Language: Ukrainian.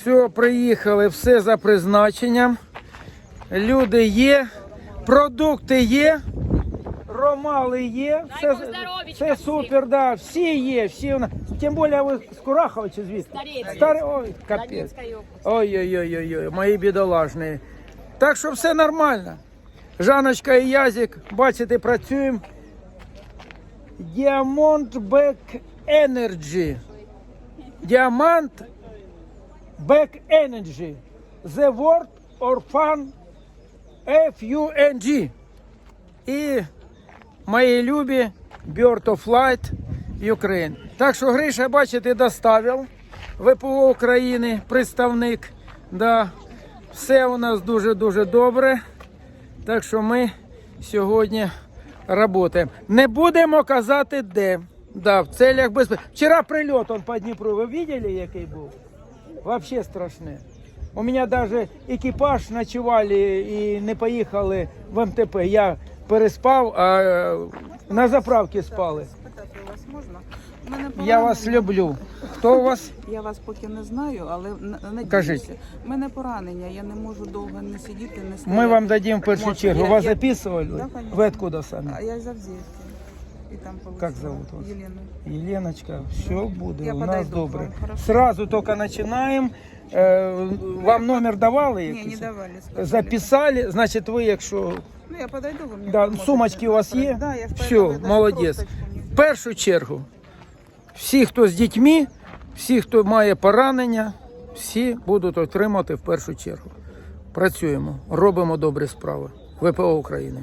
Все, приїхали, все за призначенням. Люди є, продукти є, ромали є. Бог здоров'ячка все всім. супер, да. Всі є, всі у нас. Тим більше ви з Курахова чи звідки? Стариця. Старий, ой, капець. Ой-ой-ой, мої бідолажні. Так що все нормально. Жаночка і Язик, бачите, працюємо. Діамонт Бек Energy. Діамант Back Energy. The word or fun F-U-N-G. І мої любі Bird of Light Ukraine. Так що Гриша, бачите, доставив ВПО України, представник. Да. Все у нас дуже-дуже добре. Так що ми сьогодні працюємо. Не будемо казати де. Да, в целях безпеки. Вчора прильот он по Дніпру. Ви бачили, який був? Вообще страшне. У мене навіть екіпаж ночували і не поїхали в МТП. Я переспав, а е, на заправці спали. Спитати у вас можна? Я вас люблю. Хто у вас? Я вас поки не знаю, але на- надіюся. Кажіть. У мене поранення, я не можу довго не сидіти, не стояти. Ми вам дадим в першу чергу. Вас записували? Да. Ви откуда самі? А я Авдеевки. И там получила. Как зовут вас? Елена. Еленочка, все буде Я у нас подойду к добре. хорошо. Сразу только начинаем. Е, Вам номер давали? Не, не якийсь? давали. сказали. Записали, значить ви, якщо Ну, я подойду, вы мне да, поможете. сумочки у вас є, Да, я все, поэтому я даже молодець. не- В першу чергу, всі, хто з дітьми, всі, хто має поранення, всі будуть отримати в першу чергу. Працюємо, робимо добрі справи. ВПО України.